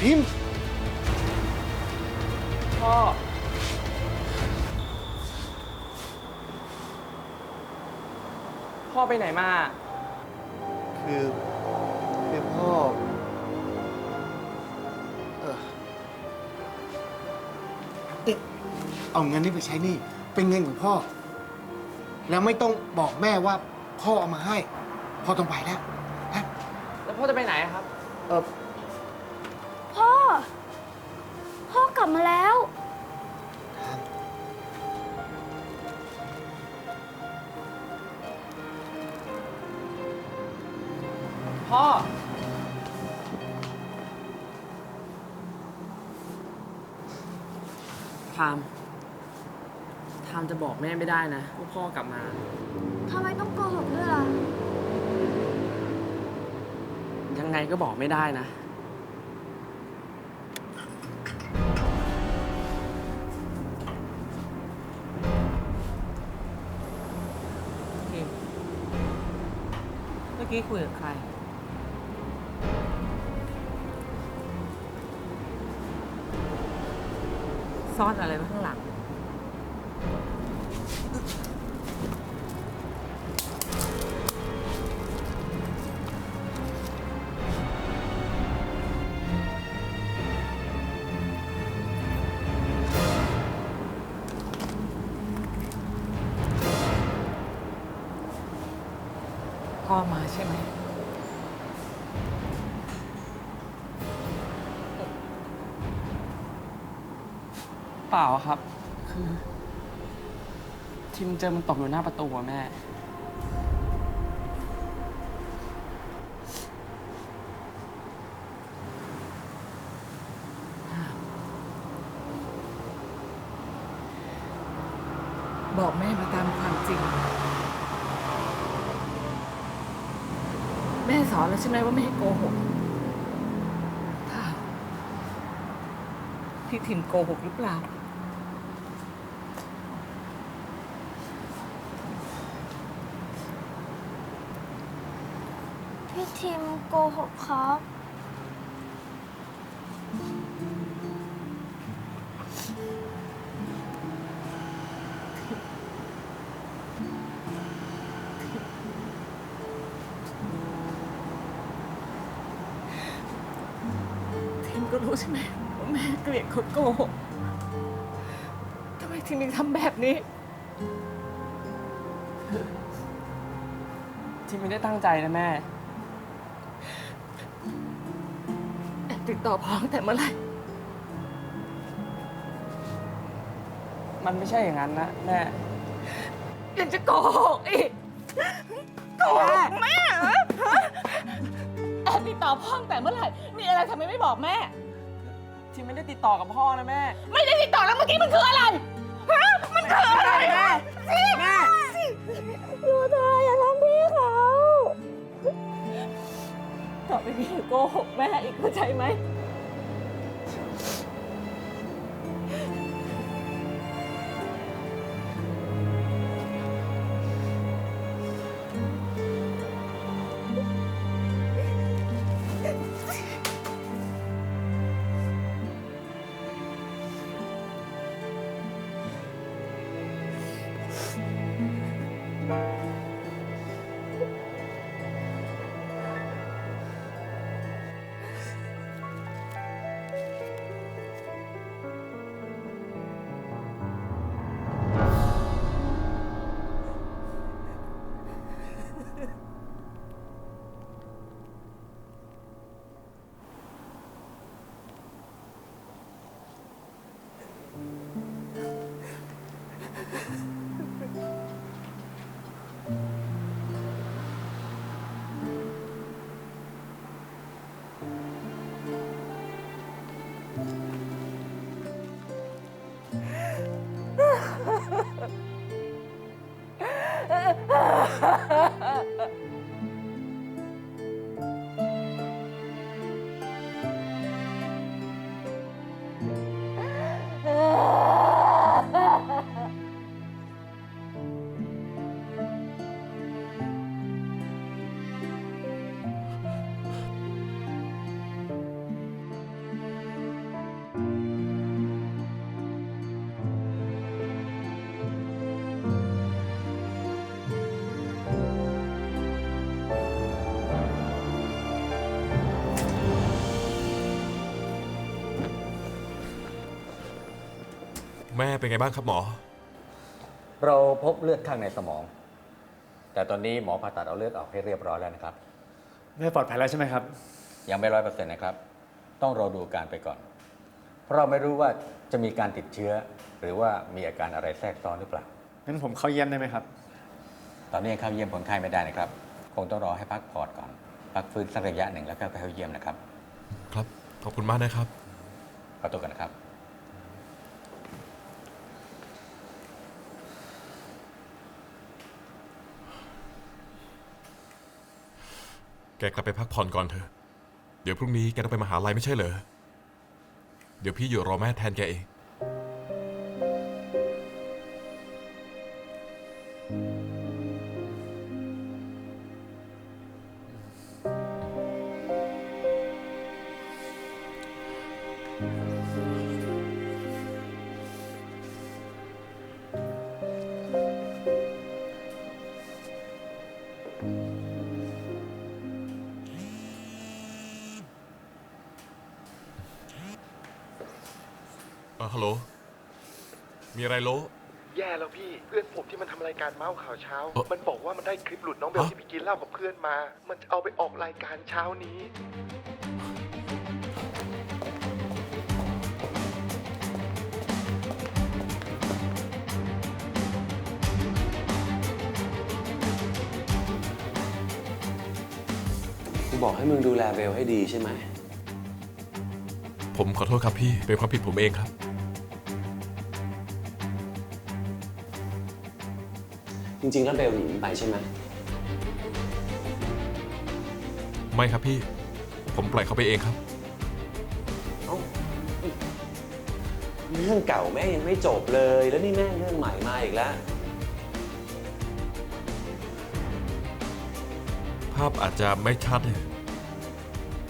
พิมพ์ พ่อ พ่อไปไหนมา คือคือพ่อเออเอ๊ะเอาเงินนี้ไปใช้หนี่ เป็นเงินของพ่อ แล้วไม่ต้องบอกแม่ว่าพ่อเอามาให้ พ่อต้องไปแล้วนะแล้วพ่อจะไปไหนอะครับ เออ พ่อทามทามจะบอกแม่ไม่ได้นะว่าพ่อกลับมา ทำไมต้องโกหกด้วยล่ะ ยังไงก็บอกไม่ได้นะพิมเมื่อกี้คุยกับใคร ซ่อนอะไรไว้ข้างหลัง พ่อมาใช่ไหม เปล่าครับ คือ ทิมเจอมันตกอยู่หน้าประตูอะแม่ บอกแม่มาตามความจริง แม่สอนแล้วใช่ไหมว่าไม่ให้โกหกถ้าพี่ทิมโกหกหรือเปล่า พี่ ทิมโกหกครับ ทิมก็รู้ใช่ไหมว่าแม่เกลียดคนโกหกทำไมทิมถึงทำแบบนี้ ทิมไม่ได้ตั้งใจนะแม่ ติดต่อพ้องแต่เมื่อไหร่ มันไม่ใช่อย่างนั้นนะแม่ ยังจะโกหกอีกโกหกแม่เหรอฮะแอบติดต่อพ่อตั้งแต่เมื่อไหร่ มีอะไรทำไมไม่บอกแม่ทิมไม่ได้ติดต่อกับพ่อนะแม่ ไม่ได้ติดต่อแล้วเมื่อกี้มันคืออะไรฮะมันคืออะไรแม่แม่ดูเธออย่าทำพี่เขา ต่อไปนี้โกหกแม่อีกเข้าใจไหม แม่เป็นไงบ้างครับหมอ เราพบเลือดข้างในสมอง แต่ตอนนี้หมอผ่าตัดเอาเลือดออกให้เรียบร้อยแล้วนะครับ แม่ปลอดภัยแล้วใช่ไหมครับ ยังไม่ร้อยเปอร์เซ็นต์นะครับ ต้องรอดูอาการไปก่อน เพราะเราไม่รู้ว่าจะมีการติดเชื้อ หรือว่ามีอาการอะไรแทรกซ้อนหรือเปล่า งั้นผมเข้าเยี่ยมได้ไหมครับ ตอนนี้ยังเข้าเยี่ยมคนไข้ไม่ได้นะครับ คงต้องรอให้พักผ่อนก่อน พักฟื้นสักระยะหนึ่งแล้วก็ไปเข้าเยี่ยมนะครับ ครับ ขอบคุณมากนะครับ ขอตัวกันนะครับ แกกลับไปพักผ่อนก่อนเถอะ เดี๋ยวพรุ่งนี้แกต้องไปมหาลัยไม่ใช่เหรอ เดี๋ยวพี่อยู่รอแม่แทนแกเองอ มีอะไรโล แย่แล้วพี่เพื่อนผมที่มันทำรายการเมาส์ข่าวเช้า เอ่อมันบอกว่ามันได้คลิปหลุดน้องเบลฮะ ที่ไปกินเหล้ากับเพื่อนมา มันจะเอาไปออกรายการเช้านี้ กูบอกให้มึงดูแลเบลให้ดีใช่ไหม ผมขอโทษครับพี่ เป็นความผิดผมเองครับ จริง ๆ แล้วเบลหนีมึงไปใช่ไหมไม่ครับพี่ ผมปล่อยเขาไปเองครับ เอ้าเรื่องเก่าแม่งยังไม่จบเลย แล้วนี่แม่งเรื่องใหม่มาอีกแล้วภาพอาจจะไม่ชัด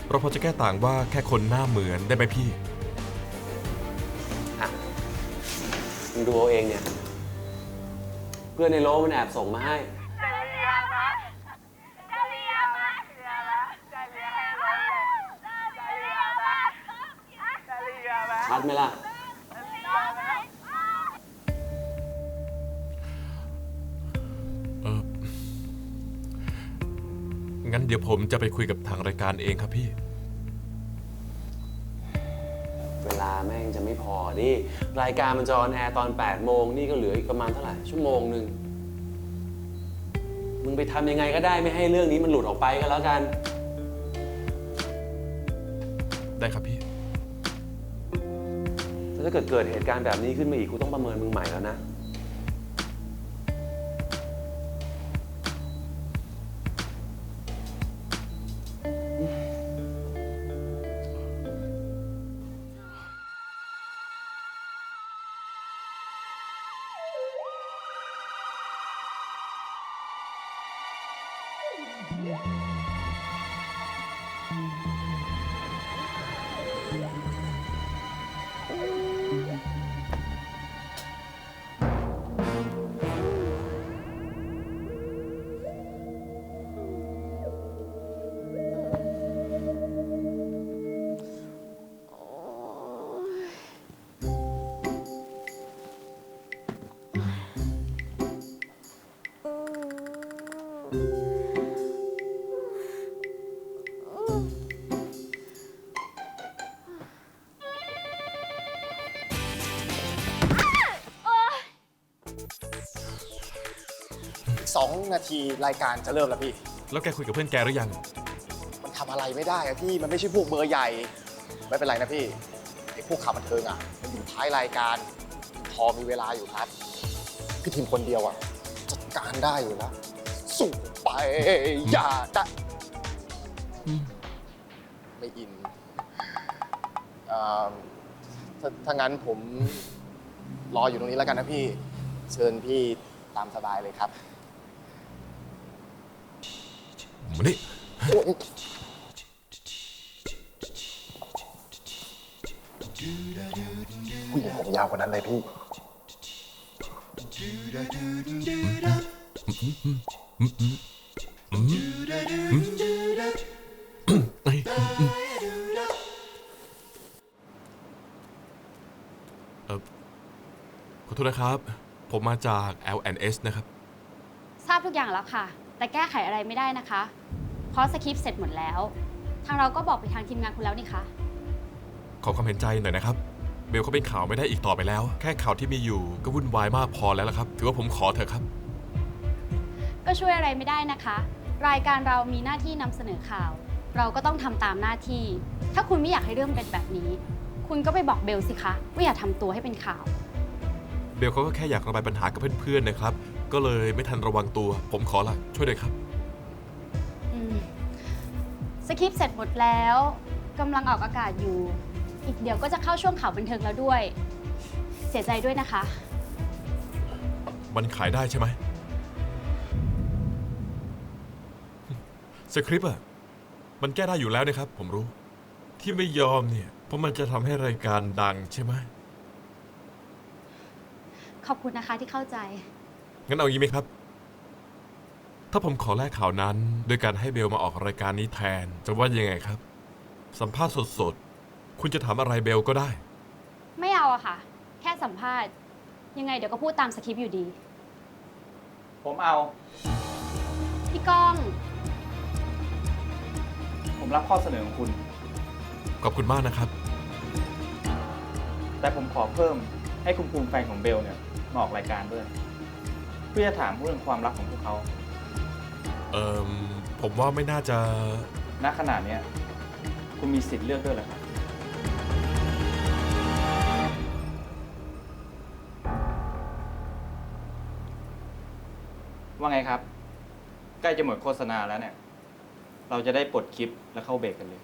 เราพอจะแก้ต่างว่าแค่คนหน้าเหมือนได้ไหมพี่ อะมึงดูเอาเองเนี่ยเพื่อนในโลมันแอบส่งมาให้ ชัดไหมล่ะ เอองั้นเดี๋ยวผมจะไปคุยกับทางรายการเองครับพี่ แม่งจะไม่พอดิรายการมันจะออนแอร์ตอน8โมงนี่ก็เหลืออีกประมาณเท่าไหร่ชั่วโมงหนึ่งมึงไปทำยังไงก็ได้ไม่ให้เรื่องนี้มันหลุดออกไปก็แล้วกัน ได้ครับพี่แต่ถ้าเกิดเกิดเหตุการณ์แบบนี้ขึ้นมาอีกกูต้องประเมินมึงใหม่แล้วนะ สอ นาทีรายการจะเริ่มแล้วพี่ แล้วแกคุยกับเพื่อนแกหรือยัง มันทำอะไรไม่ได้อะพี่ มันไม่ใช่พวกเบอร์ใหญ่ ไม่เป็นไรนะพี่ ไอ้พวกข่าวบันเทิงอะมันอยู่ท้ายรายการ พอมีเวลาอยู่ครับ พี่ทีมคนเดียวอะจัดการได้อยู่แล้ว สู้ไปอย่าได้ไม่อินเอ่อถ้าถ้างั้นผมรออยู่ตรงนี้แล้วกันนะพี่ เชิญพี่ตามสบายเลยครับ มานี่ผู้หญิงผมยาวกว่านั้นเลยพี่เอ้ยเออขอโทษนะครับ ผมมาจาก LNS นะครับ ทราบทุกอย่างแล้วค่ะ แต่แก้ไขอะไรไม่ได้นะคะ เพราะสคริปต์เสร็จหมดแล้ว ทางเราก็บอกไปทางทีมงานคุณแล้วนี่คะ ขอความเห็นใจหน่อยนะครับ เบลเขาเป็นข่าวไม่ได้อีกต่อไปแล้ว แค่ข่าวที่มีอยู่ก็วุ่นวายมากพอแล้วละครับ ถือว่าผมขอเถอะครับ ก็ช่วยอะไรไม่ได้นะคะ รายการเรามีหน้าที่นำเสนอข่าว เราก็ต้องทำตามหน้าที่ ถ้าคุณไม่อยากให้เรื่องเป็นแบบนี้ คุณก็ไปบอกเบลสิคะว่าอย่าทำตัวให้เป็นข่าว เบลเขาก็แค่อยากระบายปัญหากับเพื่อนๆนะครับ ก็เลยไม่ทันระวังตัว ผมขอละช่วยด้วยครับอืม สคริปต์เสร็จหมดแล้วกำลังออกอากาศอยู่ อีกเดี๋ยวก็จะเข้าช่วงข่าวบันเทิงแล้วด้วย เสียใจด้วยนะคะ มันขายได้ใช่ไหมสคริปต์อะมันแก้ได้อยู่แล้วนะครับ ผมรู้ ที่ไม่ยอมเนี่ย เพราะมันจะทำให้รายการดังใช่ไหมขอบคุณนะคะที่เข้าใจ งั้นเอางี้ไหมครับ ถ้าผมขอแลกข่าวนั้น โดยการให้เบลมาออกรายการนี้แทน จะว่ายังไงครับ สัมภาษณ์สดๆ คุณจะถามอะไรเบลก็ได้ ไม่เอาอะค่ะ แค่สัมภาษณ์ ยังไงเดี๋ยวก็พูดตามสคริปต์อยู่ดี ผมเอา พี่ก้อง ผมรับข้อเสนอของคุณ ขอบคุณมากนะครับ แต่ผมขอเพิ่มให้คุณภูมิแฟนของเบลเนี่ยมาออกรายการด้วย เพื่อจะถามเรื่องความรักของพวกเขาเอ่อผมว่าไม่น่าจะ ณขณะเนี้ยคุณมีสิทธิ์เลือกด้วยเหรอครับ ว่าไงครับ ใกล้จะหมดโฆษณาแล้วเนี่ย เราจะได้ปลดคลิปแล้วเข้าเบรกกันเลย